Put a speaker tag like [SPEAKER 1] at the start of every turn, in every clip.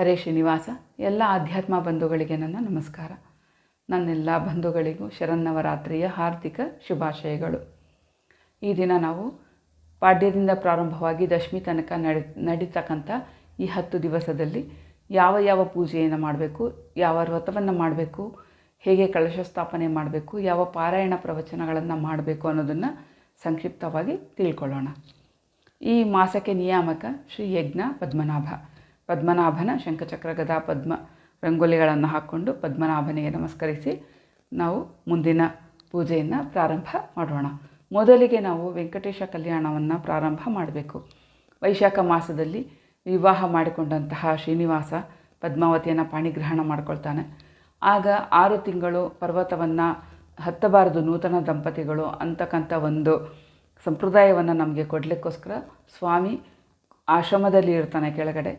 [SPEAKER 1] ಹರೇ ಶ್ರೀನಿವಾಸ, ಎಲ್ಲ ಆಧ್ಯಾತ್ಮ ಬಂಧುಗಳಿಗೆ ನನ್ನ ನಮಸ್ಕಾರ. ನನ್ನೆಲ್ಲ ಬಂಧುಗಳಿಗೂ ಶರನ್ನವರಾತ್ರಿಯ ಹಾರ್ದಿಕ ಶುಭಾಶಯಗಳು. ಈ ದಿನ ನಾವು ಪಾಡ್ಯದಿಂದ ಪ್ರಾರಂಭವಾಗಿ ದಶಮಿ ತನಕ ನಡೆ, ನಡೀತಕ್ಕಂಥ ಈ ಹತ್ತು ದಿವಸದಲ್ಲಿ ಯಾವ ಯಾವ ಪೂಜೆಯನ್ನು ಮಾಡಬೇಕು, ಯಾವ ವ್ರತವನ್ನು ಮಾಡಬೇಕು, ಹೇಗೆ ಕಳಶ ಸ್ಥಾಪನೆ ಮಾಡಬೇಕು, ಯಾವ ಪಾರಾಯಣ ಪ್ರವಚನಗಳನ್ನು ಮಾಡಬೇಕು ಅನ್ನೋದನ್ನು ಸಂಕ್ಷಿಪ್ತವಾಗಿ ತಿಳ್ಕೊಳ್ಳೋಣ. ಈ ಮಾಸಕ್ಕೆ ನಿಯಾಮಕ ಶ್ರೀ ಯಜ್ಞ ಪದ್ಮನಾಭ. ಪದ್ಮನಾಭನ ಶಂಖಚಕ್ರ ಗದಾ ಪದ್ಮ ರಂಗೋಲಿಗಳನ್ನು ಹಾಕ್ಕೊಂಡು ಪದ್ಮನಾಭನಿಗೆ ನಮಸ್ಕರಿಸಿ ನಾವು ಮುಂದಿನ ಪೂಜೆಯನ್ನು ಪ್ರಾರಂಭ ಮಾಡೋಣ. ಮೊದಲಿಗೆ ನಾವು ವೆಂಕಟೇಶ ಕಲ್ಯಾಣವನ್ನು ಪ್ರಾರಂಭ ಮಾಡಬೇಕು. ವೈಶಾಖ ಮಾಸದಲ್ಲಿ ವಿವಾಹ ಮಾಡಿಕೊಂಡಂತಹ ಶ್ರೀನಿವಾಸ ಪದ್ಮಾವತಿಯನ್ನು ಪಾಣಿಗ್ರಹಣ ಮಾಡ್ಕೊಳ್ತಾನೆ. ಆಗ ಆರು ತಿಂಗಳು ಪರ್ವತವನ್ನು ಹತ್ತಬಾರದು ನೂತನ ದಂಪತಿಗಳು ಅಂತಕ್ಕಂಥ ಒಂದು ಸಂಪ್ರದಾಯವನ್ನು ನಮಗೆ ಕೊಡಲಿಕ್ಕೋಸ್ಕರ ಸ್ವಾಮಿ ಆಶ್ರಮದಲ್ಲಿ ಇರ್ತಾನೆ ಕೆಳಗಡೆ.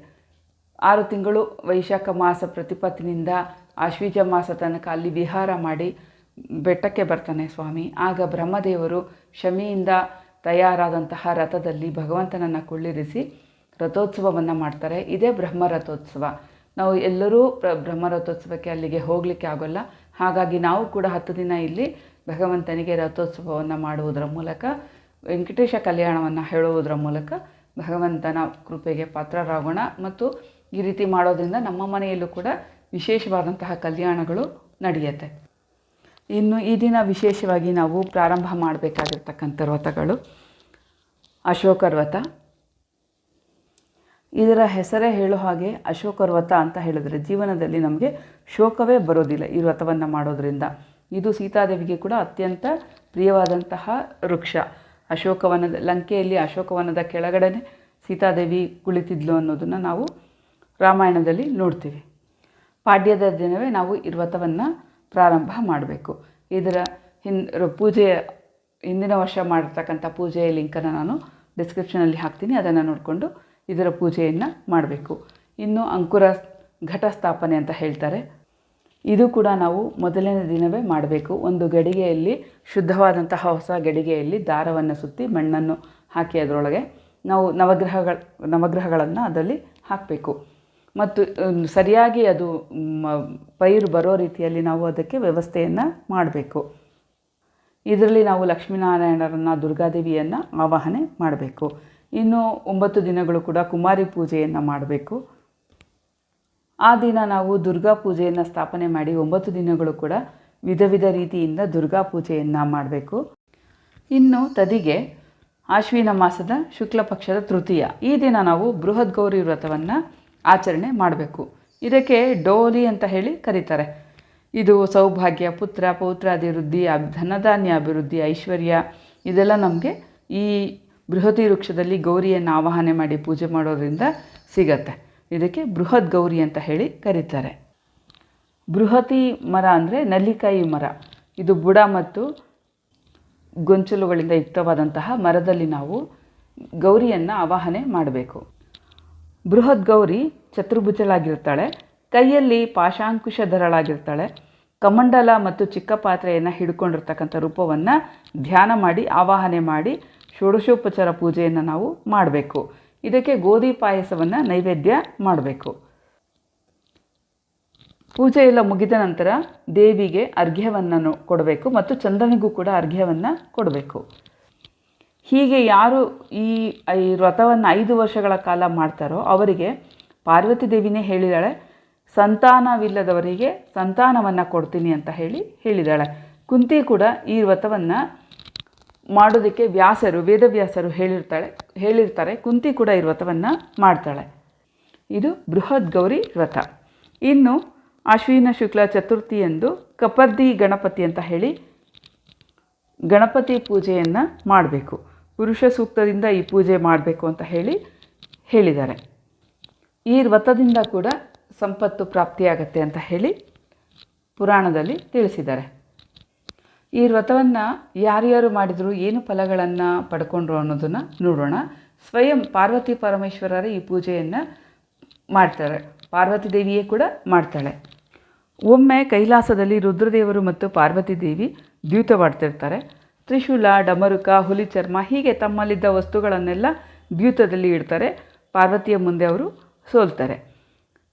[SPEAKER 1] ಆರು ತಿಂಗಳು ವೈಶಾಖ ಮಾಸ ಪ್ರತಿಪತ್ತಿನಿಂದ ಆಶ್ವೀಜ ಮಾಸ ತನಕ ಅಲ್ಲಿ ವಿಹಾರ ಮಾಡಿ ಬೆಟ್ಟಕ್ಕೆ ಬರ್ತಾನೆ ಸ್ವಾಮಿ. ಆಗ ಬ್ರಹ್ಮದೇವರು ಶಮಿಯಿಂದ ತಯಾರಾದಂತಹ ರಥದಲ್ಲಿ ಭಗವಂತನನ್ನು ಕುಳ್ಳಿರಿಸಿ ರಥೋತ್ಸವವನ್ನು ಮಾಡ್ತಾರೆ. ಇದೇ ಬ್ರಹ್ಮ ರಥೋತ್ಸವ. ನಾವು ಎಲ್ಲರೂ ಬ್ರಹ್ಮ ರಥೋತ್ಸವಕ್ಕೆ ಅಲ್ಲಿಗೆ ಹೋಗಲಿಕ್ಕೆ ಆಗೋಲ್ಲ. ಹಾಗಾಗಿ ನಾವು ಕೂಡ ಹತ್ತು ದಿನ ಇಲ್ಲಿ ಭಗವಂತನಿಗೆ ರಥೋತ್ಸವವನ್ನು ಮಾಡುವುದರ ಮೂಲಕ, ವೆಂಕಟೇಶ ಕಲ್ಯಾಣವನ್ನು ಹೇಳುವುದರ ಮೂಲಕ ಭಗವಂತನ ಕೃಪೆಗೆ ಪಾತ್ರರಾಗೋಣ. ಮತ್ತು ಈ ರೀತಿ ಮಾಡೋದ್ರಿಂದ ನಮ್ಮ ಮನೆಯಲ್ಲೂ ಕೂಡ ವಿಶೇಷವಾದಂತಹ ಕಲ್ಯಾಣಗಳು ನಡೆಯುತ್ತೆ. ಇನ್ನು ಈ ದಿನ ವಿಶೇಷವಾಗಿ ನಾವು ಪ್ರಾರಂಭ ಮಾಡಬೇಕಾಗಿರ್ತಕ್ಕಂಥ ವ್ರತಗಳು. ಅಶೋಕ ವ್ರತ. ಇದರ ಹೆಸರೇ ಹೇಳೋ ಹಾಗೆ ಅಶೋಕ ವ್ರತ ಅಂತ ಹೇಳಿದ್ರೆ ಜೀವನದಲ್ಲಿ ನಮಗೆ ಶೋಕವೇ ಬರೋದಿಲ್ಲ ಈ ವ್ರತವನ್ನು ಮಾಡೋದರಿಂದ. ಇದು ಸೀತಾದೇವಿಗೆ ಕೂಡ ಅತ್ಯಂತ ಪ್ರಿಯವಾದಂತಹ ವೃಕ್ಷ. ಅಶೋಕವನದ ಲಂಕೆಯಲ್ಲಿ ಅಶೋಕವನದ ಕೆಳಗಡೆ ಸೀತಾದೇವಿ ಕುಳಿತಿದ್ಲು ಅನ್ನೋದನ್ನು ನಾವು ರಾಮಾಯಣದಲ್ಲಿ ನೋಡ್ತೀವಿ. ಪಾಡ್ಯದ ದಿನವೇ ನಾವು ಈ ಪ್ರಾರಂಭ ಮಾಡಬೇಕು. ಇದರ ಹಿನ್ ಪೂಜೆಯ ಹಿಂದಿನ ವರ್ಷ ಮಾಡಿರ್ತಕ್ಕಂಥ ಪೂಜೆಯ ಲಿಂಕನ್ನು ನಾನು ಡಿಸ್ಕ್ರಿಪ್ಷನಲ್ಲಿ ಹಾಕ್ತೀನಿ. ಅದನ್ನು ನೋಡಿಕೊಂಡು ಇದರ ಪೂಜೆಯನ್ನು ಮಾಡಬೇಕು. ಇನ್ನು ಅಂಕುರ ಘಟ ಸ್ಥಾಪನೆ ಅಂತ ಹೇಳ್ತಾರೆ. ಇದು ಕೂಡ ನಾವು ಮೊದಲನೇ ದಿನವೇ ಮಾಡಬೇಕು. ಒಂದು ಗಡಿಗೆಯಲ್ಲಿ, ಶುದ್ಧವಾದಂತಹ ಹೊಸ ಗಡಿಗೆಯಲ್ಲಿ ದಾರವನ್ನು ಸುತ್ತಿ ಮಣ್ಣನ್ನು ಹಾಕಿ ಅದರೊಳಗೆ ನಾವು ನವಗ್ರಹಗಳ, ನವಗ್ರಹಗಳನ್ನು ಅದರಲ್ಲಿ ಹಾಕಬೇಕು. ಮತ್ತು ಸರಿಯಾಗಿ ಅದು ಪೈರು ಬರೋ ರೀತಿಯಲ್ಲಿ ನಾವು ಅದಕ್ಕೆ ವ್ಯವಸ್ಥೆಯನ್ನು ಮಾಡಬೇಕು. ಇದರಲ್ಲಿ ನಾವು ಲಕ್ಷ್ಮೀನಾರಾಯಣರನ್ನು, ದುರ್ಗಾದೇವಿಯನ್ನು ಆವಾಹನೆ ಮಾಡಬೇಕು. ಇನ್ನು ಒಂಬತ್ತು ದಿನಗಳು ಕೂಡ ಕುಮಾರಿ ಪೂಜೆಯನ್ನು ಮಾಡಬೇಕು. ಆ ದಿನ ನಾವು ದುರ್ಗಾ ಪೂಜೆಯನ್ನು ಸ್ಥಾಪನೆ ಮಾಡಿ ಒಂಬತ್ತು ದಿನಗಳು ಕೂಡ ವಿಧ ವಿಧ ರೀತಿಯಿಂದ ದುರ್ಗಾ ಪೂಜೆಯನ್ನು ಮಾಡಬೇಕು. ಇನ್ನು ತದಿಗೆ ಆಶ್ವಿನ ಮಾಸದ ಶುಕ್ಲ ಪಕ್ಷದ ತೃತೀಯ. ಈ ದಿನ ನಾವು ಬೃಹತ್ ಗೌರಿ ವ್ರತವನ್ನು ಆಚರಣೆ ಮಾಡಬೇಕು. ಇದಕ್ಕೆ ಡೋಲಿ ಅಂತ ಹೇಳಿ ಕರೀತಾರೆ. ಇದು ಸೌಭಾಗ್ಯ, ಪುತ್ರ, ಪೌತ್ರಾಭಿವೃದ್ಧಿ, ಧನಧಾನ್ಯ ಅಭಿವೃದ್ಧಿ, ಐಶ್ವರ್ಯ, ಇದೆಲ್ಲ ನಮಗೆ ಈ ಬೃಹತಿ ವೃಕ್ಷದಲ್ಲಿ ಗೌರಿಯನ್ನು ಆವಾಹನೆ ಮಾಡಿ ಪೂಜೆ ಮಾಡೋದ್ರಿಂದ ಸಿಗತ್ತೆ. ಇದಕ್ಕೆ ಬೃಹತ್ ಗೌರಿ ಅಂತ ಹೇಳಿ ಕರೀತಾರೆ. ಬೃಹತಿ ಮರ ಅಂದರೆ ನಲ್ಲಿಕಾಯಿ ಮರ. ಇದು ಬುಡ ಮತ್ತು ಗೊಂಚಲುಗಳಿಂದ ಯುಕ್ತವಾದಂತಹ ಮರದಲ್ಲಿ ನಾವು ಗೌರಿಯನ್ನು ಆವಾಹನೆ ಮಾಡಬೇಕು. ಬೃಹತ್ ಗೌರಿ ಚತುರ್ಭುಜಲಾಗಿರ್ತಾಳೆ. ಕೈಯಲ್ಲಿ ಪಾಶಾಂಕುಶಧರಳಾಗಿರ್ತಾಳೆ ಕಮಂಡಲ ಮತ್ತು ಚಿಕ್ಕ ಪಾತ್ರೆಯನ್ನು ಹಿಡ್ಕೊಂಡಿರ್ತಕ್ಕಂಥ ರೂಪವನ್ನು ಧ್ಯಾನ ಮಾಡಿ, ಆವಾಹನೆ ಮಾಡಿ, ಷೋಡಶೋಪಚಾರ ಪೂಜೆಯನ್ನು ನಾವು ಮಾಡಬೇಕು. ಇದಕ್ಕೆ ಗೋಧಿ ಪಾಯಸವನ್ನು ನೈವೇದ್ಯ ಮಾಡಬೇಕು. ಪೂಜೆಯೆಲ್ಲ ಮುಗಿದ ನಂತರ ದೇವಿಗೆ ಅರ್ಘ್ಯವನ್ನು ಕೊಡಬೇಕು ಮತ್ತು ಚಂದ್ರನಿಗೂ ಕೂಡ ಅರ್ಘ್ಯವನ್ನು ಕೊಡಬೇಕು. ಹೀಗೆ ಯಾರು ಈ ಈ ವ್ರತವನ್ನು ಐದು ವರ್ಷಗಳ ಕಾಲ ಮಾಡ್ತಾರೋ ಅವರಿಗೆ ಪಾರ್ವತಿ ದೇವಿನೇ ಹೇಳಿದಾಳೆ, ಸಂತಾನವಿಲ್ಲದವರಿಗೆ ಸಂತಾನವನ್ನು ಕೊಡ್ತೀನಿ ಅಂತ ಹೇಳಿ ಹೇಳಿದಾಳೆ. ಕುಂತಿ ಕೂಡ ಈ ವ್ರತವನ್ನು ಮಾಡೋದಕ್ಕೆ ವ್ಯಾಸರು, ವೇದವ್ಯಾಸರು ಹೇಳಿರ್ತಾಳೆ, ಹೇಳಿರ್ತಾರೆ, ಕುಂತಿ ಕೂಡ ಈ ವ್ರತವನ್ನು ಮಾಡ್ತಾಳೆ. ಇದು ಬೃಹತ್ ಗೌರಿ ವ್ರತ. ಇನ್ನು ಅಶ್ವಿನ ಶುಕ್ಲ ಚತುರ್ಥಿ ಎಂದು ಕಪರ್ದಿ ಗಣಪತಿ ಅಂತ ಹೇಳಿ ಗಣಪತಿ ಪೂಜೆಯನ್ನು ಮಾಡಬೇಕು. ಪುರುಷ ಸೂಕ್ತದಿಂದ ಈ ಪೂಜೆ ಮಾಡಬೇಕು ಅಂತ ಹೇಳಿ ಹೇಳಿದ್ದಾರೆ. ಈ ವ್ರತದಿಂದ ಕೂಡ ಸಂಪತ್ತು ಪ್ರಾಪ್ತಿಯಾಗತ್ತೆ ಅಂತ ಹೇಳಿ ಪುರಾಣದಲ್ಲಿ ತಿಳಿಸಿದ್ದಾರೆ. ಈ ವ್ರತವನ್ನು ಯಾರ್ಯಾರು ಮಾಡಿದರೂ, ಏನು ಫಲಗಳನ್ನು ಪಡ್ಕೊಂಡ್ರು ಅನ್ನೋದನ್ನು ನೋಡೋಣ. ಸ್ವಯಂ ಪಾರ್ವತಿ ಪರಮೇಶ್ವರರೇ ಈ ಪೂಜೆಯನ್ನು ಮಾಡ್ತಾರೆ. ಪಾರ್ವತಿ ದೇವಿಯೇ ಕೂಡ ಮಾಡ್ತಾಳೆ. ಒಮ್ಮೆ ಕೈಲಾಸದಲ್ಲಿ ರುದ್ರದೇವರು ಮತ್ತು ಪಾರ್ವತಿ ದೇವಿ ದ್ಯೂತವಾಡ್ತಿರ್ತಾರೆ ತ್ರಿಶೂಲ, ಡಮರುಕ, ಹುಲಿ ಚರ್ಮ ಹೀಗೆ ತಮ್ಮಲ್ಲಿದ್ದ ವಸ್ತುಗಳನ್ನೆಲ್ಲ ದ್ಯೂತದಲ್ಲಿ ಇಡ್ತಾರೆ. ಪಾರ್ವತಿಯ ಮುಂದೆ ಅವರು ಸೋಲ್ತಾರೆ.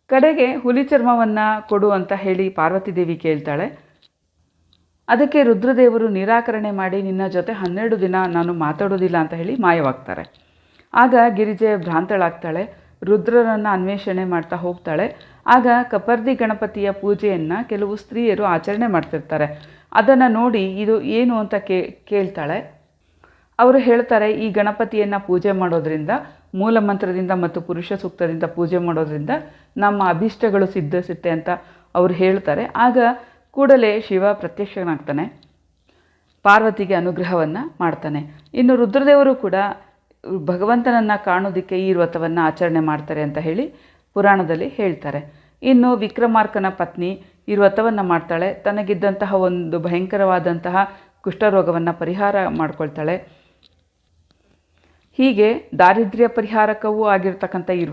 [SPEAKER 1] ಕಡೆಗೆ ಹುಲಿ ಚರ್ಮವನ್ನು ಕೊಡು ಅಂತ ಹೇಳಿ ಪಾರ್ವತಿ ದೇವಿ ಕೇಳ್ತಾಳೆ. ಅದಕ್ಕೆ ರುದ್ರದೇವರು ನಿರಾಕರಣೆ ಮಾಡಿ ನಿನ್ನ ಜೊತೆ ಹನ್ನೆರಡು ದಿನ ನಾನು ಮಾತಾಡೋದಿಲ್ಲ ಅಂತ ಹೇಳಿ ಮಾಯವಾಗ್ತಾರೆ. ಆಗ ಗಿರಿಜೆ ಭ್ರಾಂತಳಾಗ್ತಾಳೆ. ರುದ್ರರನ್ನು ಅನ್ವೇಷಣೆ ಮಾಡ್ತಾ ಹೋಗ್ತಾಳೆ. ಆಗ ಕಪರ್ದಿ ಗಣಪತಿಯ ಪೂಜೆಯನ್ನು ಕೆಲವು ಸ್ತ್ರೀಯರು ಆಚರಣೆ ಮಾಡ್ತಿರ್ತಾರೆ. ಅದನ್ನು ನೋಡಿ ಇದು ಏನು ಅಂತ ಕೇ, ಕೇಳ್ತಾಳೆ. ಅವರು ಹೇಳ್ತಾರೆ, ಈ ಗಣಪತಿಯನ್ನು ಪೂಜೆ ಮಾಡೋದ್ರಿಂದ ಮೂಲ ಮಂತ್ರದಿಂದ ಮತ್ತು ಪುರುಷ ಸೂಕ್ತದಿಂದ ಪೂಜೆ ಮಾಡೋದ್ರಿಂದ ನಮ್ಮ ಅಭೀಷ್ಟಗಳು ಸಿದ್ಧಿಸುತ್ತೆ ಅಂತ ಅವರು ಹೇಳ್ತಾರೆ. ಆಗ ಕೂಡಲೇ ಶಿವ ಪ್ರತ್ಯಕ್ಷನಾಗ್ತಾನೆ. ಪಾರ್ವತಿಗೆ ಅನುಗ್ರಹವನ್ನು ಮಾಡ್ತಾನೆ. ಇನ್ನು ರುದ್ರದೇವರು ಕೂಡ ಭಗವಂತನನ್ನು ಕಾಣೋದಕ್ಕೆ ಈ ವ್ರತವನ್ನು ಆಚರಣೆ ಮಾಡ್ತಾರೆ ಅಂತ ಹೇಳಿ ಪುರಾಣದಲ್ಲಿ ಹೇಳ್ತಾರೆ. ಇನ್ನು ವಿಕ್ರಮಾರ್ಕನ ಪತ್ನಿ ಈ ವ್ರತವನ್ನು ಮಾಡ್ತಾಳೆ. ತನಗಿದ್ದಂತಹ ಒಂದು ಭಯಂಕರವಾದಂತಹ ಕುಷ್ಠರೋಗವನ್ನು ಪರಿಹಾರ ಮಾಡ್ಕೊಳ್ತಾಳೆ. ಹೀಗೆ ದಾರಿದ್ರ್ಯ ಪರಿಹಾರಕವೂ ಆಗಿರ್ತಕ್ಕಂಥ ಈ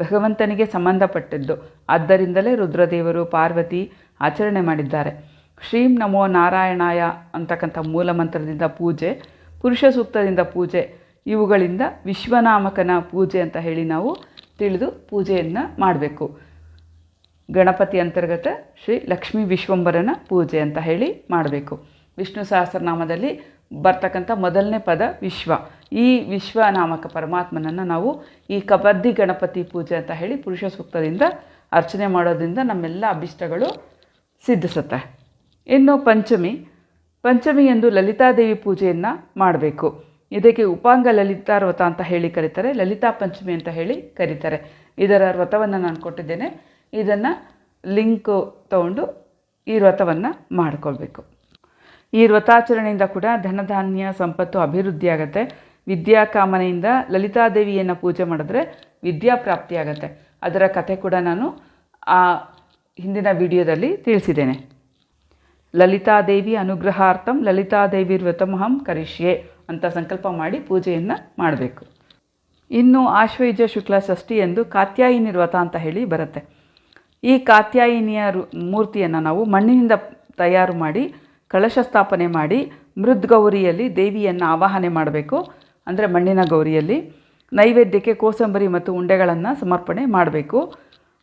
[SPEAKER 1] ಭಗವಂತನಿಗೆ ಸಂಬಂಧಪಟ್ಟಿದ್ದು. ಆದ್ದರಿಂದಲೇ ರುದ್ರದೇವರು ಪಾರ್ವತಿ ಆಚರಣೆ ಮಾಡಿದ್ದಾರೆ. ಶ್ರೀಂ ನಮೋ ನಾರಾಯಣಾಯ ಅಂತಕ್ಕಂಥ ಮೂಲ ಮಂತ್ರದಿಂದ ಪೂಜೆ ಪುರುಷ ಸೂಕ್ತದಿಂದ ಪೂಜೆ ಇವುಗಳಿಂದ ವಿಶ್ವನಾಮಕನ ಪೂಜೆ ಅಂತ ಹೇಳಿ ನಾವು ತಿಳಿದು ಪೂಜೆಯನ್ನು ಮಾಡಬೇಕು. ಗಣಪತಿ ಅಂತರ್ಗತ ಶ್ರೀ ಲಕ್ಷ್ಮೀ ವಿಶ್ವಂಬರನ ಪೂಜೆ ಅಂತ ಹೇಳಿ ಮಾಡಬೇಕು. ವಿಷ್ಣು ಸಹಸ್ರನಾಮದಲ್ಲಿ ಬರ್ತಕ್ಕಂಥ ಮೊದಲನೇ ಪದ ವಿಶ್ವ. ಈ ವಿಶ್ವನಾಮಕ ಪರಮಾತ್ಮನನ್ನು ನಾವು ಈ ಕಬಡ್ಡಿ ಗಣಪತಿ ಪೂಜೆ ಅಂತ ಹೇಳಿ ಪುರುಷ ಸೂಕ್ತದಿಂದ ಅರ್ಚನೆ ಮಾಡೋದ್ರಿಂದ ನಮ್ಮೆಲ್ಲ ಅಭಿಷ್ಟಗಳು ಸಿದ್ಧಿಸುತ್ತೆ. ಇನ್ನು ಪಂಚಮಿ. ಪಂಚಮಿ ಎಂದು ಲಲಿತಾದೇವಿ ಪೂಜೆಯನ್ನು ಮಾಡಬೇಕು. ಇದಕ್ಕೆ ಉಪಾಂಗ ಲಲಿತಾ ವ್ರತ ಅಂತ ಹೇಳಿ ಕರೀತಾರೆ. ಲಲಿತಾ ಪಂಚಮಿ ಅಂತ ಹೇಳಿ ಕರೀತಾರೆ. ಇದರ ವ್ರತವನ್ನು ನಾನು ಕೊಟ್ಟಿದ್ದೇನೆ. ಇದನ್ನು ಲಿಂಕು ತಗೊಂಡು ಈ ವ್ರತವನ್ನು ಮಾಡಿಕೊಳ್ಬೇಕು. ಈ ವ್ರತಾಚರಣೆಯಿಂದ ಕೂಡ ಧನಧಾನ್ಯ ಸಂಪತ್ತು ಅಭಿವೃದ್ಧಿ ಆಗುತ್ತೆ. ವಿದ್ಯಾಕಾಮನೆಯಿಂದ ಲಲಿತಾದೇವಿಯನ್ನು ಪೂಜೆ ಮಾಡಿದ್ರೆ ವಿದ್ಯಾ ಪ್ರಾಪ್ತಿಯಾಗತ್ತೆ ಅದರ ಕಥೆ ಕೂಡ ನಾನು ಆ ಹಿಂದಿನ ವಿಡಿಯೋದಲ್ಲಿ ತಿಳಿಸಿದ್ದೇನೆ. ಲಲಿತಾದೇವಿ ಅನುಗ್ರಹಾರ್ಥಂ ಲಲಿತಾದೇವಿ ವ್ರತಮಹಂ ಕರಿಷ್ಯೆ. ಅಂತ ಸಂಕಲ್ಪ ಮಾಡಿ ಪೂಜೆಯನ್ನು ಮಾಡಬೇಕು. ಇನ್ನು ಆಶ್ವಯುಜ ಶುಕ್ಲ ಷಷ್ಠಿ ಎಂದು ಕಾತ್ಯಾಯಿನಿ ವ್ರತ ಅಂತ ಹೇಳಿ ಬರುತ್ತೆ. ಈ ಕಾತ್ಯಾಯಿನಿಯ ಮೂರ್ತಿಯನ್ನು ನಾವು ಮಣ್ಣಿನಿಂದ ತಯಾರು ಮಾಡಿ, ಕಳಶ ಸ್ಥಾಪನೆ ಮಾಡಿ, ಮೃದ್ಗೌರಿಯಲ್ಲಿ ದೇವಿಯನ್ನು ಆವಾಹನೆ ಮಾಡಬೇಕು. ಅಂದರೆ ಮಣ್ಣಿನ ಗೌರಿಯಲ್ಲಿ ನೈವೇದ್ಯಕ್ಕೆ ಕೋಸಂಬರಿ ಮತ್ತು ಉಂಡೆಗಳನ್ನು ಸಮರ್ಪಣೆ ಮಾಡಬೇಕು.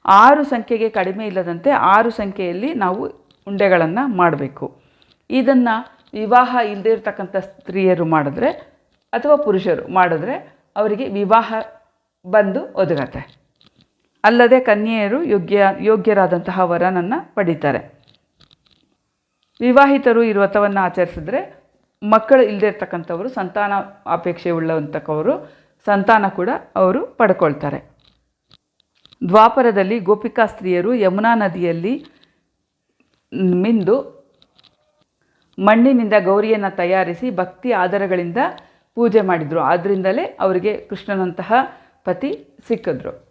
[SPEAKER 1] ಆರು ಸಂಖ್ಯೆಗೆ ಕಡಿಮೆ ಇಲ್ಲದಂತೆ ಆರು ಸಂಖ್ಯೆಯಲ್ಲಿ ನಾವು ಉಂಡೆಗಳನ್ನು ಮಾಡಬೇಕು. ಇದನ್ನು ವಿವಾಹ ಇಲ್ಲದೆ ಇರತಕ್ಕಂಥ ಸ್ತ್ರೀಯರು ಮಾಡಿದ್ರೆ ಅಥವಾ ಪುರುಷರು ಮಾಡಿದ್ರೆ ಅವರಿಗೆ ವಿವಾಹ ಬಂದು ಒದಗತ್ತೆ. ಅಲ್ಲದೆ ಕನ್ಯೆಯರು ಯೋಗ್ಯ, ಯೋಗ್ಯರಾದಂತಹ ವರನನ್ನು ಪಡೀತಾರೆ. ವಿವಾಹಿತರು ಈ ವ್ರತವನ್ನು ಆಚರಿಸಿದ್ರೆ ಮಕ್ಕಳು ಇಲ್ಲದೇ ಇರ್ತಕ್ಕಂಥವರು, ಸಂತಾನ ಅಪೇಕ್ಷೆ ಸಂತಾನ ಕೂಡ ಅವರು ಪಡ್ಕೊಳ್ತಾರೆ. ದ್ವಾಪರದಲ್ಲಿ ಗೋಪಿಕಾ ಸ್ತ್ರೀಯರು ಯಮುನಾ ನದಿಯಲ್ಲಿ ಮಿಂದು ಮಣ್ಣಿನಿಂದ ಗೌರಿಯನ್ನು ತಯಾರಿಸಿ ಭಕ್ತಿ ಆಧಾರಗಳಿಂದ ಪೂಜೆ ಮಾಡಿದರು. ಆದ್ದರಿಂದಲೇ ಅವರಿಗೆ ಕೃಷ್ಣನಂತಹ ಪತಿ ಸಿಕ್ಕಿದ್ರು.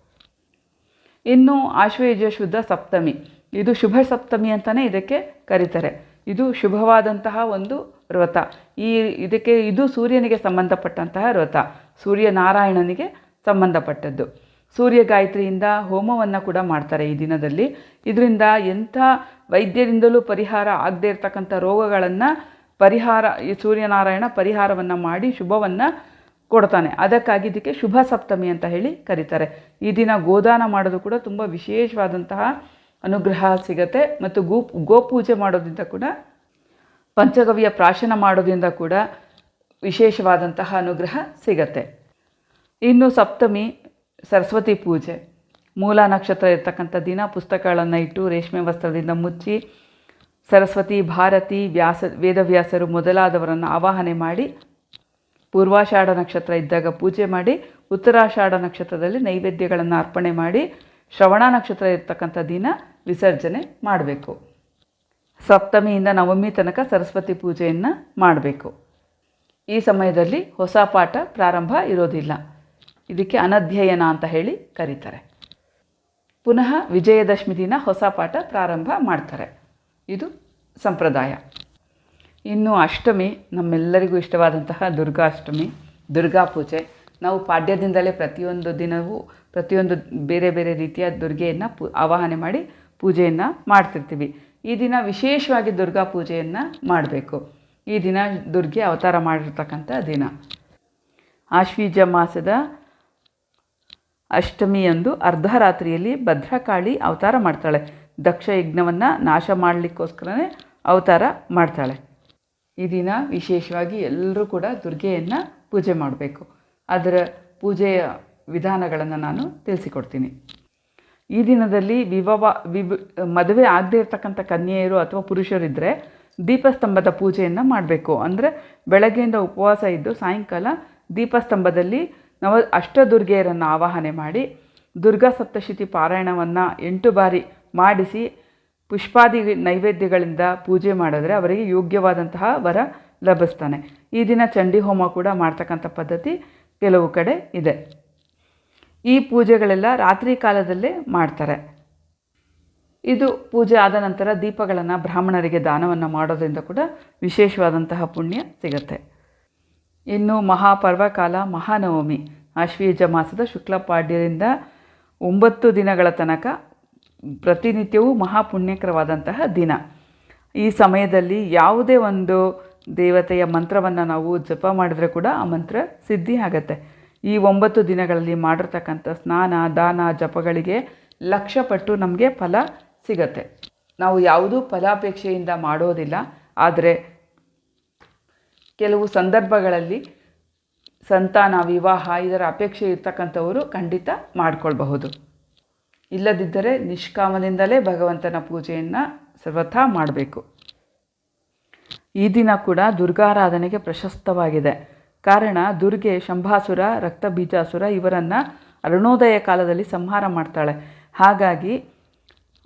[SPEAKER 1] ಇನ್ನು ಆಶ್ವಯುಜ ಶುದ್ಧ ಸಪ್ತಮಿ. ಇದು ಶುಭ ಸಪ್ತಮಿ ಅಂತಲೇ ಇದಕ್ಕೆ ಕರೀತಾರೆ. ಇದು ಶುಭವಾದಂತಹ ಒಂದು ವ್ರತ. ಈ ಇದಕ್ಕೆ ಇದು ಸೂರ್ಯನಿಗೆ ಸಂಬಂಧಪಟ್ಟಂತಹ ವ್ರತ. ಸೂರ್ಯನಾರಾಯಣನಿಗೆ ಸಂಬಂಧಪಟ್ಟದ್ದು. ಸೂರ್ಯ ಗಾಯತ್ರಿಯಿಂದ ಹೋಮವನ್ನು ಕೂಡ ಮಾಡ್ತಾರೆ ಈ ದಿನದಲ್ಲಿ. ಇದರಿಂದ ಎಂಥ ವೈದ್ಯರಿಂದಲೂ ಪರಿಹಾರ ಆಗದೇ ಇರತಕ್ಕಂಥ ರೋಗಗಳನ್ನು ಪರಿಹಾರ, ಈ ಸೂರ್ಯನಾರಾಯಣ ಪರಿಹಾರವನ್ನು ಮಾಡಿ ಶುಭವನ್ನು ಕೊಡ್ತಾನೆ. ಅದಕ್ಕಾಗಿ ಇದಕ್ಕೆ ಶುಭ ಸಪ್ತಮಿ ಅಂತ ಹೇಳಿ ಕರೀತಾರೆ. ಈ ದಿನ ಗೋದಾನ ಮಾಡೋದು ಕೂಡ ತುಂಬ ವಿಶೇಷವಾದಂತಹ ಅನುಗ್ರಹ ಸಿಗತ್ತೆ ಮತ್ತು ಗೋ ಗೋಪೂಜೆ ಮಾಡೋದ್ರಿಂದ ಕೂಡ, ಪಂಚಗವಿಯ ಪ್ರಾಶನ ಮಾಡೋದ್ರಿಂದ ಕೂಡ ವಿಶೇಷವಾದಂತಹ ಅನುಗ್ರಹ ಸಿಗತ್ತೆ. ಇನ್ನು ಸಪ್ತಮಿ ಸರಸ್ವತಿ ಪೂಜೆ. ಮೂಲ ನಕ್ಷತ್ರ ಇರ್ತಕ್ಕಂಥ ದಿನ ಪುಸ್ತಕಗಳನ್ನು ಇಟ್ಟು ರೇಷ್ಮೆ ವಸ್ತ್ರದಿಂದ ಮುಚ್ಚಿ ಸರಸ್ವತಿ, ಭಾರತಿ, ವ್ಯಾಸ, ವೇದವ್ಯಾಸರು ಮೊದಲಾದವರನ್ನು ಆವಾಹನೆ ಮಾಡಿ ಪೂರ್ವಾಷಾಢ ನಕ್ಷತ್ರ ಇದ್ದಾಗ ಪೂಜೆ ಮಾಡಿ, ಉತ್ತರಾಷಾಢ ನಕ್ಷತ್ರದಲ್ಲಿ ನೈವೇದ್ಯಗಳನ್ನು ಅರ್ಪಣೆ ಮಾಡಿ, ಶ್ರವಣ ನಕ್ಷತ್ರ ಇರ್ತಕ್ಕಂಥ ದಿನ ವಿಸರ್ಜನೆ ಮಾಡಬೇಕು. ಸಪ್ತಮಿಯಿಂದ ನವಮಿ ತನಕ ಸರಸ್ವತಿ ಪೂಜೆಯನ್ನು ಮಾಡಬೇಕು. ಈ ಸಮಯದಲ್ಲಿ ಹೊಸ ಪಾಠ ಪ್ರಾರಂಭ ಇರೋದಿಲ್ಲ. ಇದಕ್ಕೆ ಅನಧ್ಯಯನ ಅಂತ ಹೇಳಿ ಕರೀತಾರೆ. ಪುನಃ ವಿಜಯದಶಮಿ ದಿನ ಹೊಸ ಪಾಠ ಪ್ರಾರಂಭ ಮಾಡ್ತಾರೆ. ಇದು ಸಂಪ್ರದಾಯ. ಇನ್ನು ಅಷ್ಟಮಿ, ನಮ್ಮೆಲ್ಲರಿಗೂ ಇಷ್ಟವಾದಂತಹ ದುರ್ಗಾಷ್ಟಮಿ, ದುರ್ಗಾ ಪೂಜೆ. ನಾವು ಪಾಡ್ಯದಿಂದಲೇ ಪ್ರತಿಯೊಂದು ದಿನವೂ, ಪ್ರತಿಯೊಂದು ಬೇರೆ ಬೇರೆ ರೀತಿಯ ದುರ್ಗೆಯನ್ನು ಪೂ, ಆವಾಹನೆ ಮಾಡಿ ಪೂಜೆಯನ್ನು ಮಾಡ್ತಿರ್ತೀವಿ. ಈ ದಿನ ವಿಶೇಷವಾಗಿ ದುರ್ಗಾ ಪೂಜೆಯನ್ನು ಮಾಡಬೇಕು. ಈ ದಿನ ದುರ್ಗೆ ಅವತಾರ ಮಾಡಿರ್ತಕ್ಕಂಥ ದಿನ. ಆಶ್ವೀಜ ಮಾಸದ ಅಷ್ಟಮಿಯಂದು ಅರ್ಧರಾತ್ರಿಯಲ್ಲಿ ಭದ್ರಕಾಳಿ ಅವತಾರ ಮಾಡ್ತಾಳೆ. ದಕ್ಷ ಯಜ್ಞವನ್ನು ನಾಶ ಮಾಡಲಿಕ್ಕೋಸ್ಕರನೇ ಅವತಾರ ಮಾಡ್ತಾಳೆ. ಈ ದಿನ ವಿಶೇಷವಾಗಿ ಎಲ್ಲರೂ ಕೂಡ ದುರ್ಗೆಯನ್ನು ಪೂಜೆ ಮಾಡಬೇಕು. ಅದರ ಪೂಜೆಯ ವಿಧಾನಗಳನ್ನು ನಾನು ತಿಳಿಸಿಕೊಡ್ತೀನಿ. ಈ ದಿನದಲ್ಲಿ ವಿವಾಹ ವಿವ್, ಮದುವೆ ಆಗದೇ ಇರತಕ್ಕಂಥ ಕನ್ಯೆಯರು ಅಥವಾ ಪುರುಷರಿದ್ದರೆ ದೀಪಸ್ತಂಭದ ಪೂಜೆಯನ್ನು ಮಾಡಬೇಕು. ಅಂದರೆ ಬೆಳಗ್ಗೆಯಿಂದ ಉಪವಾಸ ಇದ್ದು ಸಾಯಂಕಾಲ ದೀಪಸ್ತಂಭದಲ್ಲಿ ನವ ಅಷ್ಟದುರ್ಗೆಯರನ್ನು ಆವಾಹನೆ ಮಾಡಿ ದುರ್ಗಾ ಸಪ್ತಶತಿ ಪಾರಾಯಣವನ್ನು ಎಂಟು ಬಾರಿ ಮಾಡಿಸಿ ಪುಷ್ಪಾದಿ ನೈವೇದ್ಯಗಳಿಂದ ಪೂಜೆ ಮಾಡಿದ್ರೆ ಅವರಿಗೆ ಯೋಗ್ಯವಾದಂತಹ ವರ ಲಭಿಸ್ತಾನೆ. ಈ ದಿನ ಚಂಡಿ ಹೋಮ ಕೂಡ ಮಾಡ್ತಕ್ಕಂಥ ಪದ್ಧತಿ ಕೆಲವು ಕಡೆ ಇದೆ. ಈ ಪೂಜೆಗಳೆಲ್ಲ ರಾತ್ರಿ ಕಾಲದಲ್ಲೇ ಮಾಡ್ತಾರೆ. ಇದು ಪೂಜೆ ಆದ ನಂತರ ದೀಪಗಳನ್ನು ಬ್ರಾಹ್ಮಣರಿಗೆ ದಾನವನ್ನು ಮಾಡೋದ್ರಿಂದ ಕೂಡ ವಿಶೇಷವಾದಂತಹ ಪುಣ್ಯ ಸಿಗುತ್ತೆ. ಇನ್ನು ಮಹಾಪರ್ವಕಾಲ ಮಹಾನವಮಿ. ಆಶ್ವೀಜ ಮಾಸದ ಶುಕ್ಲ ಪಾಡ್ಯದಿಂದ ಒಂಬತ್ತು ದಿನಗಳ ತನಕ ಪ್ರತಿನಿತ್ಯವೂ ಮಹಾಪುಣ್ಯಕರವಾದಂತಹ ದಿನ. ಈ ಸಮಯದಲ್ಲಿ ಯಾವುದೇ ಒಂದು ದೇವತೆಯ ಮಂತ್ರವನ್ನು ನಾವು ಜಪ ಮಾಡಿದ್ರೆ ಕೂಡ ಆ ಮಂತ್ರ ಸಿದ್ಧಿ ಆಗತ್ತೆ. ಈ ಒಂಬತ್ತು ದಿನಗಳಲ್ಲಿ ಮಾಡಿರ್ತಕ್ಕಂಥ ಸ್ನಾನ, ದಾನ, ಜಪಗಳಿಗೆ ಲಕ್ಷ ಪಟ್ಟು ನಮಗೆ ಫಲ ಸಿಗತ್ತೆ. ನಾವು ಯಾವುದೂ ಫಲಾಪೇಕ್ಷೆಯಿಂದ ಮಾಡೋದಿಲ್ಲ. ಆದರೆ ಕೆಲವು ಸಂದರ್ಭಗಳಲ್ಲಿ ಸಂತಾನ, ವಿವಾಹ ಇದರ ಅಪೇಕ್ಷೆ ಇರ್ತಕ್ಕಂಥವರು ಖಂಡಿತ ಮಾಡಿಕೊಳ್ಬಹುದು. ಇಲ್ಲದಿದ್ದರೆ ನಿಷ್ಕಾಮದಿಂದಲೇ ಭಗವಂತನ ಪೂಜೆಯನ್ನು ಸರ್ವಥಾ ಮಾಡಬೇಕು. ಈ ದಿನ ಕೂಡ ದುರ್ಗಾರಾಧನೆಗೆ ಪ್ರಶಸ್ತವಾಗಿದೆ. ಕಾರಣ ದುರ್ಗೆ, ಶಂಭಾಸುರ ರಕ್ತಬೀಜಾಸುರ ಇವರನ್ನು ಅರುಣೋದಯ ಕಾಲದಲ್ಲಿ ಸಂಹಾರ ಮಾಡ್ತಾಳೆ. ಹಾಗಾಗಿ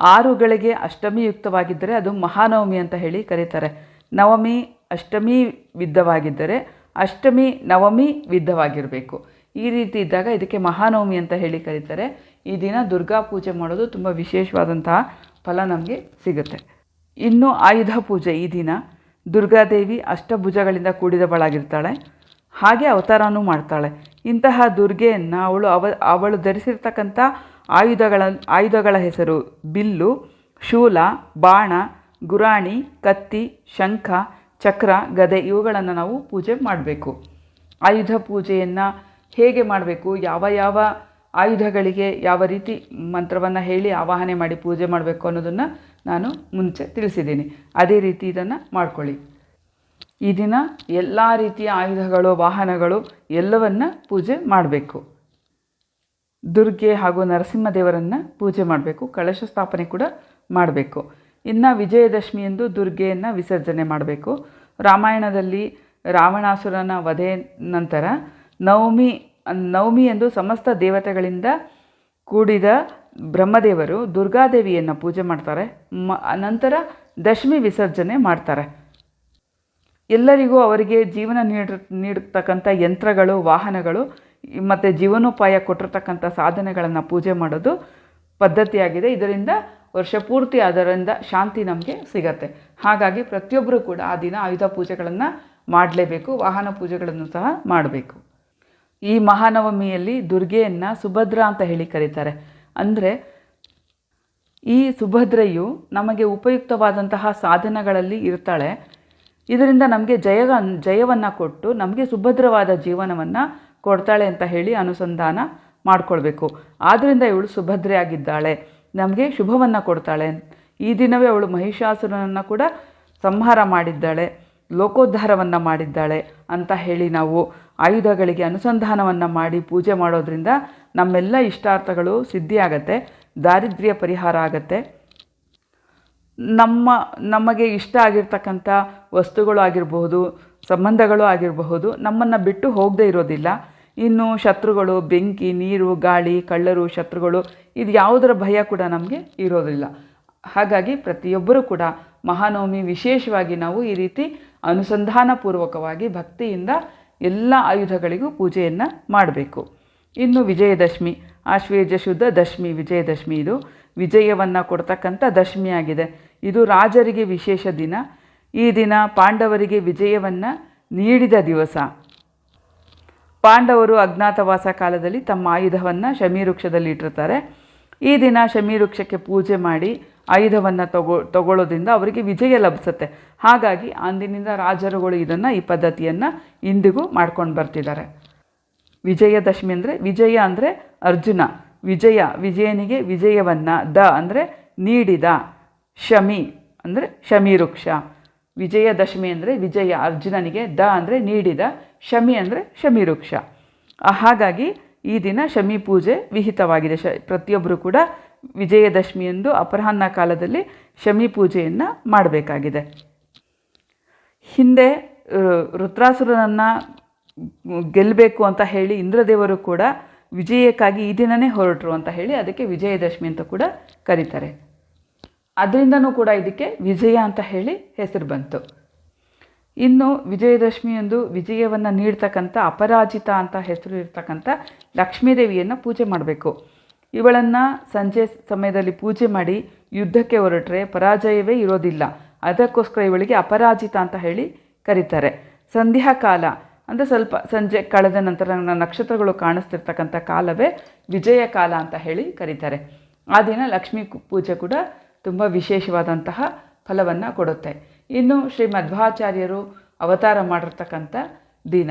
[SPEAKER 1] ಆರುಗಳಿಗೆ ಅಷ್ಟಮಿಯುಕ್ತವಾಗಿದ್ದರೆ ಅದು ಮಹಾನವಮಿ ಅಂತ ಹೇಳಿ ಕರೀತಾರೆ. ನವಮಿ ಅಷ್ಟಮಿ ವಿದ್ಧವಾಗಿದ್ದರೆ ಅಷ್ಟಮಿ ನವಮಿ ವಿದ್ಧವಾಗಿರಬೇಕು. ಈ ರೀತಿ ಇದ್ದಾಗ ಇದಕ್ಕೆ ಮಹಾನವಮಿ ಅಂತ ಹೇಳಿ ಕರೀತಾರೆ. ಈ ದಿನ ದುರ್ಗಾ ಪೂಜೆ ಮಾಡೋದು ತುಂಬ ವಿಶೇಷವಾದಂತಹ ಫಲ ನಮಗೆ ಸಿಗುತ್ತೆ. ಇನ್ನು ಆಯುಧ ಪೂಜೆ ಈ ದಿನ. ದುರ್ಗಾದೇವಿ ಅಷ್ಟಭುಜಗಳಿಂದ ಕೂಡಿದವಳಾಗಿರ್ತಾಳೆ. ಹಾಗೆ ಅವತಾರನೂ ಮಾಡ್ತಾಳೆ. ಇಂತಹ ದುರ್ಗೆಯನ್ನು ಅವಳು ಅವ, ಅವಳು ಧರಿಸಿರ್ತಕ್ಕಂಥ ಆಯುಧಗಳ ಆಯುಧಗಳ ಹೆಸರು ಬಿಲ್ಲು, ಶೂಲ, ಬಾಣ, ಗುರಾಣಿ, ಕತ್ತಿ, ಶಂಖ ಚಕ್ರ, ಗದೆ ಇವುಗಳನ್ನು ನಾವು ಪೂಜೆ ಮಾಡಬೇಕು. ಆಯುಧ ಪೂಜೆಯನ್ನು ಹೇಗೆ ಮಾಡಬೇಕು? ಯಾವ ಯಾವ ಆಯುಧಗಳಿಗೆ ಯಾವ ರೀತಿ ಮಂತ್ರವನ್ನು ಹೇಳಿ ಆವಾಹನೆ ಮಾಡಿ ಪೂಜೆ ಮಾಡಬೇಕು ಅನ್ನೋದನ್ನು ನಾನು ಮುಂಚೆ ತಿಳಿಸಿದ್ದೀನಿ. ಅದೇ ರೀತಿ ಇದನ್ನು ಮಾಡ್ಕೊಳ್ಳಿ. ಈ ದಿನ ಎಲ್ಲ ರೀತಿಯ ಆಯುಧಗಳು, ವಾಹನಗಳು ಎಲ್ಲವನ್ನ ಪೂಜೆ ಮಾಡಬೇಕು. ದುರ್ಗೆ ಹಾಗೂ ನರಸಿಂಹದೇವರನ್ನು ಪೂಜೆ ಮಾಡಬೇಕು. ಕಳಶ ಸ್ಥಾಪನೆ ಕೂಡ ಮಾಡಬೇಕು. ಇನ್ನು ವಿಜಯದಶಮಿಯಂದು ದುರ್ಗೆಯನ್ನು ವಿಸರ್ಜನೆ ಮಾಡಬೇಕು. ರಾಮಾಯಣದಲ್ಲಿ ರಾವಣಾಸುರನ ವಧೆ ನಂತರ ನವಮಿ ಎಂದು ಸಮಸ್ತ ದೇವತೆಗಳಿಂದ ಕೂಡಿದ ಬ್ರಹ್ಮದೇವರು ದುರ್ಗಾದೇವಿಯನ್ನು ಪೂಜೆ ಮಾಡ್ತಾರೆ. ಮ, ನಂತರ ದಶಮಿ ವಿಸರ್ಜನೆ ಮಾಡ್ತಾರೆ. ಎಲ್ಲರಿಗೂ ಅವರಿಗೆ ಜೀವನ ನೀಡ, ನೀಡತಕ್ಕಂಥ ಯಂತ್ರಗಳು, ವಾಹನಗಳು, ಮತ್ತು ಜೀವನೋಪಾಯ ಕೊಟ್ಟಿರ್ತಕ್ಕಂಥ ಸಾಧನೆಗಳನ್ನು ಪೂಜೆ ಮಾಡೋದು ಪದ್ಧತಿಯಾಗಿದೆ. ಇದರಿಂದ ವರ್ಷ ಪೂರ್ತಿ ಅದರಿಂದ ಶಾಂತಿ ನಮಗೆ ಸಿಗತ್ತೆ. ಹಾಗಾಗಿ ಪ್ರತಿಯೊಬ್ಬರೂ ಕೂಡ ಆ ದಿನ ಆಯುಧ ಪೂಜೆಗಳನ್ನು ಮಾಡಲೇಬೇಕು, ವಾಹನ ಪೂಜೆಗಳನ್ನು ಸಹ ಮಾಡಬೇಕು. ಈ ಮಹಾನವಮಿಯಲ್ಲಿ ದುರ್ಗೆಯನ್ನು ಸುಭದ್ರ ಅಂತ ಹೇಳಿ ಕರೀತಾರೆ. ಅಂದರೆ ಈ ಸುಭದ್ರೆಯು ನಮಗೆ ಉಪಯುಕ್ತವಾದಂತಹ ಸಾಧನಗಳಲ್ಲಿ ಇರ್ತಾಳೆ. ಇದರಿಂದ ನಮಗೆ ಜಯ, ಜಯವನ್ನು ಕೊಟ್ಟು ನಮಗೆ ಸುಭದ್ರವಾದ ಜೀವನವನ್ನು ಕೊಡ್ತಾಳೆ ಅಂತ ಹೇಳಿ ಅನುಸಂಧಾನ ಮಾಡಿಕೊಳ್ಬೇಕು. ಆದ್ದರಿಂದ ಇವಳು ಸುಭದ್ರೆ ಆಗಿದ್ದಾಳೆ ನಮಗೆ ಶುಭವನ್ನು ಕೊಡ್ತಾಳೆ. ಈ ದಿನವೇ ಅವಳು ಮಹಿಷಾಸುರನನ್ನು ಕೂಡ ಸಂಹಾರ ಮಾಡಿದ್ದಾಳೆ, ಲೋಕೋದ್ಧಾರವನ್ನು ಮಾಡಿದ್ದಾಳೆ ಅಂತ ಹೇಳಿ ನಾವು ಆಯುಧಗಳಿಗೆ ಅನುಸಂಧಾನವನ್ನು ಮಾಡಿ ಪೂಜೆ ಮಾಡೋದ್ರಿಂದ ನಮ್ಮೆಲ್ಲ ಇಷ್ಟಾರ್ಥಗಳು ಸಿದ್ಧಿಯಾಗತ್ತೆ, ದಾರಿದ್ರ್ಯ ಪರಿಹಾರ ಆಗತ್ತೆ. ನಮ್ಮ, ನಮಗೆ ಇಷ್ಟ ಆಗಿರ್ತಕ್ಕಂಥ ವಸ್ತುಗಳು ಆಗಿರಬಹುದು, ಸಂಬಂಧಗಳು ಆಗಿರಬಹುದು ನಮ್ಮನ್ನು ಬಿಟ್ಟು ಹೋಗದೇ ಇರೋದಿಲ್ಲ. ಇನ್ನು ಶತ್ರುಗಳು, ಬೆಂಕಿ, ನೀರು, ಗಾಳಿ, ಕಳ್ಳರು, ಶತ್ರುಗಳು, ಇದು ಯಾವುದರ ಭಯ ಕೂಡ ನಮಗೆ ಇರೋದಿಲ್ಲ. ಹಾಗಾಗಿ ಪ್ರತಿಯೊಬ್ಬರೂ ಕೂಡ ಮಹಾನವಮಿ ವಿಶೇಷವಾಗಿ ನಾವು ಈ ರೀತಿ ಅನುಸಂಧಾನಪೂರ್ವಕವಾಗಿ ಭಕ್ತಿಯಿಂದ ಎಲ್ಲ ಆಯುಧಗಳಿಗೂ ಪೂಜೆಯನ್ನು ಮಾಡಬೇಕು. ಇನ್ನು ವಿಜಯದಶಮಿ, ಆಶ್ವೇಜ ಶುದ್ಧ ದಶಮಿ, ವಿಜಯದಶಮಿ ಇದು. ವಿಜಯವನ್ನು ಕೊಡ್ತಕ್ಕಂಥ ದಶಮಿಯಾಗಿದೆ ಇದು ರಾಜರಿಗೆ ವಿಶೇಷ ದಿನ. ಈ ದಿನ ಪಾಂಡವರಿಗೆ ವಿಜಯವನ್ನು ನೀಡಿದ ದಿವಸ. ಪಾಂಡವರು ಅಜ್ಞಾತವಾಸ ಕಾಲದಲ್ಲಿ ತಮ್ಮ ಆಯುಧವನ್ನು ಶಮೀವೃಕ್ಷದಲ್ಲಿ ಇಟ್ಟಿರ್ತಾರೆ. ಈ ದಿನ ಶಮೀವೃಕ್ಷಕ್ಕೆ ಪೂಜೆ ಮಾಡಿ ಆಯುಧವನ್ನು ತಗೋ, ತಗೊಳ್ಳೋದ್ರಿಂದ ಅವರಿಗೆ ವಿಜಯ ಲಭಿಸುತ್ತೆ. ಹಾಗಾಗಿ ಅಂದಿನಿಂದ ರಾಜರುಗಳು ಇದನ್ನು ಈ ಪದ್ಧತಿಯನ್ನು ಇಂದಿಗೂ ಮಾಡ್ಕೊಂಡು ಬರ್ತಿದ್ದಾರೆ. ವಿಜಯದಶಮಿ ಅಂದರೆ ವಿಜಯ ಅಂದರೆ ಅರ್ಜುನ, ವಿಜಯ ವಿಜಯನಿಗೆ ವಿಜಯವನ್ನು, ದ ಅಂದರೆ ನೀಡಿದ, ಶಮಿ ಅಂದರೆ ಶಮೀವೃಕ್ಷ ವಿಜಯದಶಮಿ ಅಂದರೆ ವಿಜಯ ಅರ್ಜುನನಿಗೆ ದ ಅಂದರೆ ನೀಡಿದ ಶಮಿ ಅಂದರೆ ಶಮಿ ವೃಕ್ಷ ಹಾಗಾಗಿ ಈ ದಿನ ಶಮಿ ಪೂಜೆ ವಿಹಿತವಾಗಿದೆ. ಶ ಪ್ರತಿಯೊಬ್ಬರು ಕೂಡ ವಿಜಯದಶಮಿಯಂದು ಅಪರಾಹ್ನ ಕಾಲದಲ್ಲಿ ಶಮಿ ಪೂಜೆಯನ್ನು ಮಾಡಬೇಕಾಗಿದೆ. ಹಿಂದೆ ರುದ್ರಾಸುರನನ್ನು ಗೆಲ್ಲಬೇಕು ಅಂತ ಹೇಳಿ ಇಂದ್ರದೇವರು ಕೂಡ ವಿಜಯಕ್ಕಾಗಿ ಈ ದಿನನೇ ಹೊರಟರು ಅಂತ ಹೇಳಿ ಅದಕ್ಕೆ ವಿಜಯದಶಮಿ ಅಂತ ಕೂಡ ಕರೀತಾರೆ. ಅದರಿಂದನೂ ಕೂಡ ಇದಕ್ಕೆ ವಿಜಯ ಅಂತ ಹೇಳಿ ಹೆಸರು ಬಂತು. ಇನ್ನು ವಿಜಯದಶಮಿಯಂದು ವಿಜಯವನ್ನು ನೀಡ್ತಕ್ಕಂಥ ಅಪರಾಜಿತ ಅಂತ ಹೆಸರು ಇರ್ತಕ್ಕಂಥ ಲಕ್ಷ್ಮೀದೇವಿಯನ್ನು ಪೂಜೆ ಮಾಡಬೇಕು. ಇವಳನ್ನು ಸಂಜೆ ಸಮಯದಲ್ಲಿ ಪೂಜೆ ಮಾಡಿ ಯುದ್ಧಕ್ಕೆ ಹೊರಟ್ರೆ ಪರಾಜಯವೇ ಇರೋದಿಲ್ಲ. ಅದಕ್ಕೋಸ್ಕರ ಇವಳಿಗೆ ಅಪರಾಜಿತ ಅಂತ ಹೇಳಿ ಕರೀತಾರೆ. ಸಂಧ್ಯಾ ಕಾಲ ಅಂದರೆ ಸ್ವಲ್ಪ ಸಂಜೆ ಕಳೆದ ನಂತರ ನಕ್ಷತ್ರಗಳು ಕಾಣಿಸ್ತಿರ್ತಕ್ಕಂಥ ಕಾಲವೇ ವಿಜಯ ಕಾಲ ಅಂತ ಹೇಳಿ ಕರೀತಾರೆ. ಆ ದಿನ ಲಕ್ಷ್ಮೀ ಪೂಜೆ ಕೂಡ ತುಂಬ ವಿಶೇಷವಾದಂತಹ ಫಲವನ್ನು ಕೊಡುತ್ತೆ. ಇನ್ನು ಶ್ರೀ ಮಧ್ವಾಚಾರ್ಯರು ಅವತಾರ ಮಾಡಿರ್ತಕ್ಕಂಥ ದಿನ.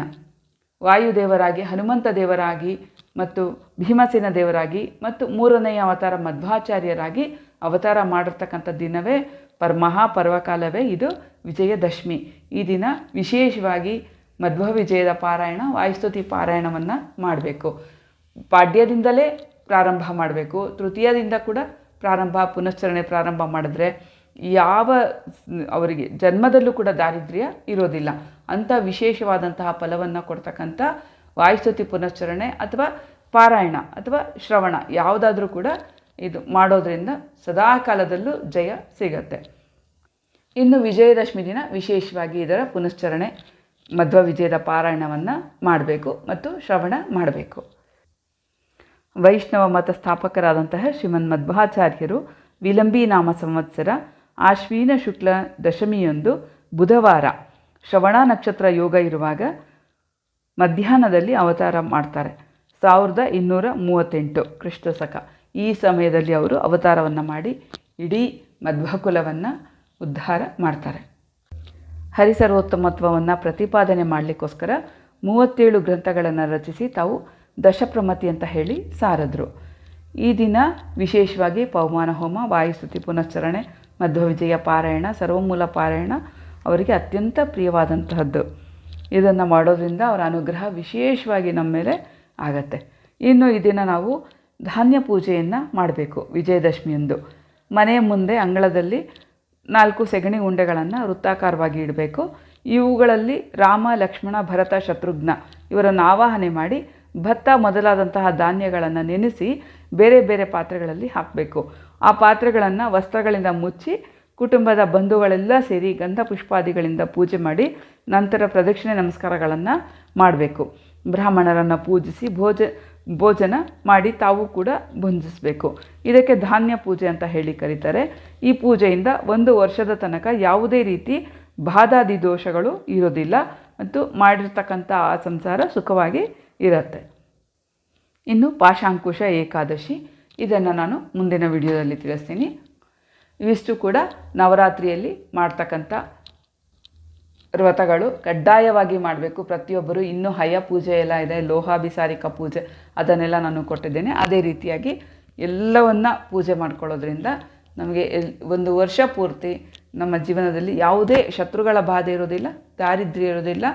[SPEAKER 1] ವಾಯುದೇವರಾಗಿ, ಹನುಮಂತ ದೇವರಾಗಿ ಮತ್ತು ಭೀಮಸೇನ ದೇವರಾಗಿ ಮತ್ತು ಮೂರನೆಯ ಅವತಾರ ಮಧ್ವಾಚಾರ್ಯರಾಗಿ ಅವತಾರ ಮಾಡಿರ್ತಕ್ಕಂಥ ದಿನವೇ ಪರ್ ಮಹಾಪರ್ವಕಾಲವೇ ಇದು ವಿಜಯದಶಮಿ. ಈ ದಿನ ವಿಶೇಷವಾಗಿ ಮಧ್ವ ವಿಜಯದ ಪಾರಾಯಣ, ವಾಯುಸ್ತುತಿ ಪಾರಾಯಣವನ್ನು ಮಾಡಬೇಕು. ಪಾಡ್ಯದಿಂದಲೇ ಪ್ರಾರಂಭ ಮಾಡಬೇಕು. ತೃತೀಯದಿಂದ ಕೂಡ ಪ್ರಾರಂಭ, ಪುನಶ್ಚರಣೆ ಪ್ರಾರಂಭ ಮಾಡಿದ್ರೆ ಯಾವ, ಅವರಿಗೆ ಜನ್ಮದಲ್ಲೂ ಕೂಡ ದಾರಿದ್ರ್ಯ ಇರೋದಿಲ್ಲ. ಅಂಥ ವಿಶೇಷವಾದಂತಹ ಫಲವನ್ನು ಕೊಡ್ತಕ್ಕಂಥ ವಾಯುಸ್ತುತಿ ಪುನಶ್ಚರಣೆ ಅಥವಾ ಪಾರಾಯಣ ಅಥವಾ ಶ್ರವಣ ಯಾವುದಾದ್ರೂ ಕೂಡ ಇದು ಮಾಡೋದರಿಂದ ಸದಾ ಕಾಲದಲ್ಲೂ ಜಯ ಸಿಗತ್ತೆ. ಇನ್ನು ವಿಜಯದಶಮಿ ದಿನ ವಿಶೇಷವಾಗಿ ಇದರ ಪುನಶ್ಚರಣೆ, ಮಧ್ವ ವಿಜಯದ ಪಾರಾಯಣವನ್ನು ಮಾಡಬೇಕು ಮತ್ತು ಶ್ರವಣ ಮಾಡಬೇಕು. ವೈಷ್ಣವ ಮತ ಸ್ಥಾಪಕರಾದಂತಹ ಶ್ರೀಮನ್ ಮಧ್ವಾಚಾರ್ಯರು ವಿಲಂಬಿ ನಾಮ ಸಂವತ್ಸರ ಆಶ್ವೀನ ಶುಕ್ಲ ದಶಮಿಯೊಂದು ಬುಧವಾರ ಶ್ರವಣ ನಕ್ಷತ್ರ ಯೋಗ ಇರುವಾಗ ಮಧ್ಯಾಹ್ನದಲ್ಲಿ ಅವತಾರ ಮಾಡ್ತಾರೆ. ಸಾವಿರದ ಇನ್ನೂರ ಮೂವತ್ತೆಂಟು ಕ್ರಿಸ್ತಶಕ ಈ ಸಮಯದಲ್ಲಿ ಅವರು ಅವತಾರವನ್ನು ಮಾಡಿ ಇಡೀ ಮಧ್ವಕುಲವನ್ನು ಉದ್ಧಾರ ಮಾಡ್ತಾರೆ. ಹರಿಸರ್ವೋತ್ತಮತ್ವವನ್ನು ಪ್ರತಿಪಾದನೆ ಮಾಡಲಿಕ್ಕೋಸ್ಕರ ಮೂವತ್ತೇಳು ಗ್ರಂಥಗಳನ್ನು ರಚಿಸಿ ತಾವು ದಶಪ್ರಮತಿ ಅಂತ ಹೇಳಿ ಸಾರದ್ರು. ಈ ದಿನ ವಿಶೇಷವಾಗಿ ಪವಮಾನ ಹೋಮ, ವಾಯುಸ್ತುತಿ ಪುನಶ್ಚರಣೆ ಮಧ್ವವಿಜಯ ಪಾರಾಯಣ, ಸರ್ವಮೂಲ ಪಾರಾಯಣ ಅವರಿಗೆ ಅತ್ಯಂತ ಪ್ರಿಯವಾದಂತಹದ್ದು. ಇದನ್ನು ಮಾಡೋದ್ರಿಂದ ಅವರ ಅನುಗ್ರಹ ವಿಶೇಷವಾಗಿ ನಮ್ಮ ಮೇಲೆ ಆಗತ್ತೆ. ಇನ್ನು ಇದನ್ನು ದಿನ ನಾವು ಧಾನ್ಯ ಪೂಜೆಯನ್ನು ಮಾಡಬೇಕು ವಿಜಯದಶಮಿಯಂದು. ಮನೆಯ ಮುಂದೆ ಅಂಗಳದಲ್ಲಿ ನಾಲ್ಕು ಸೆಗಣಿ ಉಂಡೆಗಳನ್ನು ವೃತ್ತಾಕಾರವಾಗಿ ಇಡಬೇಕು. ಇವುಗಳಲ್ಲಿ ರಾಮ, ಲಕ್ಷ್ಮಣ, ಭರತ, ಶತ್ರುಘ್ನ ಇವರನ್ನು ಆವಾಹನೆ ಮಾಡಿ ಭತ್ತ ಮೊದಲಾದಂತಹ ಧಾನ್ಯಗಳನ್ನು ನೆನೆಸಿ ಬೇರೆ ಬೇರೆ ಪಾತ್ರೆಗಳಲ್ಲಿ ಹಾಕಬೇಕು. ಆ ಪಾತ್ರೆಗಳನ್ನು ವಸ್ತ್ರಗಳಿಂದ ಮುಚ್ಚಿ ಕುಟುಂಬದ ಬಂಧುಗಳೆಲ್ಲ ಸೇರಿ ಗಂಧ ಪುಷ್ಪಾದಿಗಳಿಂದ ಪೂಜೆ ಮಾಡಿ ನಂತರ ಪ್ರದಕ್ಷಿಣೆ ನಮಸ್ಕಾರಗಳನ್ನು ಮಾಡಬೇಕು. ಬ್ರಾಹ್ಮಣರನ್ನು ಪೂಜಿಸಿ ಭೋಜ, ಭೋಜನ ಮಾಡಿ ತಾವು ಕೂಡ ಭುಂಜಿಸಬೇಕು. ಇದಕ್ಕೆ ಧಾನ್ಯ ಪೂಜೆ ಅಂತ ಹೇಳಿ ಕರೀತಾರೆ. ಈ ಪೂಜೆಯಿಂದ ಒಂದು ವರ್ಷದ ತನಕ ಯಾವುದೇ ರೀತಿ ಬಾಧಾದಿ ದೋಷಗಳು ಇರೋದಿಲ್ಲ ಮತ್ತು ಮಾಡಿರ್ತಕ್ಕಂಥ ಆ ಸಂಸಾರ ಸುಖವಾಗಿ ಇರುತ್ತೆ. ಇನ್ನು ಪಾಶಾಂಕುಶ ಏಕಾದಶಿ. ಇದನ್ನು ನಾನು ಮುಂದಿನ ವಿಡಿಯೋದಲ್ಲಿ ತಿಳಿಸ್ತೀನಿ. ಇವಿಷ್ಟು ಕೂಡ ನವರಾತ್ರಿಯಲ್ಲಿ ಮಾಡ್ತಕ್ಕಂಥ ವ್ರತಗಳು ಕಡ್ಡಾಯವಾಗಿ ಮಾಡಬೇಕು. ಪ್ರತಿಯೊಬ್ಬರು ಇನ್ನೂ ಹಯ ಪೂಜೆ ಎಲ್ಲ ಇದೆ, ಲೋಹಾಭಿಸಾರಿಕ ಪೂಜೆ ಅದನ್ನೆಲ್ಲ ನಾನು ಕೊಟ್ಟಿದ್ದೇನೆ. ಅದೇ ರೀತಿಯಾಗಿ ಎಲ್ಲವನ್ನು ಪೂಜೆ ಮಾಡ್ಕೊಳ್ಳೋದ್ರಿಂದ ನಮಗೆ ಒಂದು ವರ್ಷ ಪೂರ್ತಿ ನಮ್ಮ ಜೀವನದಲ್ಲಿ ಯಾವುದೇ ಶತ್ರುಗಳ ಬಾಧೆ ಇರೋದಿಲ್ಲ ದಾರಿದ್ರ್ಯ ಇರೋದಿಲ್ಲ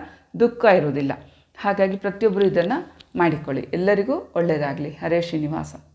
[SPEAKER 1] ದುಃಖ ಇರೋದಿಲ್ಲ ಹಾಗಾಗಿ ಪ್ರತಿಯೊಬ್ಬರು ಇದನ್ನು ಮಾಡಿಕೊಳ್ಳಿ. ಎಲ್ಲರಿಗೂ ಒಳ್ಳೆಯದಾಗಲಿ. ಹರೇ ಶ್ರೀನಿವಾಸ.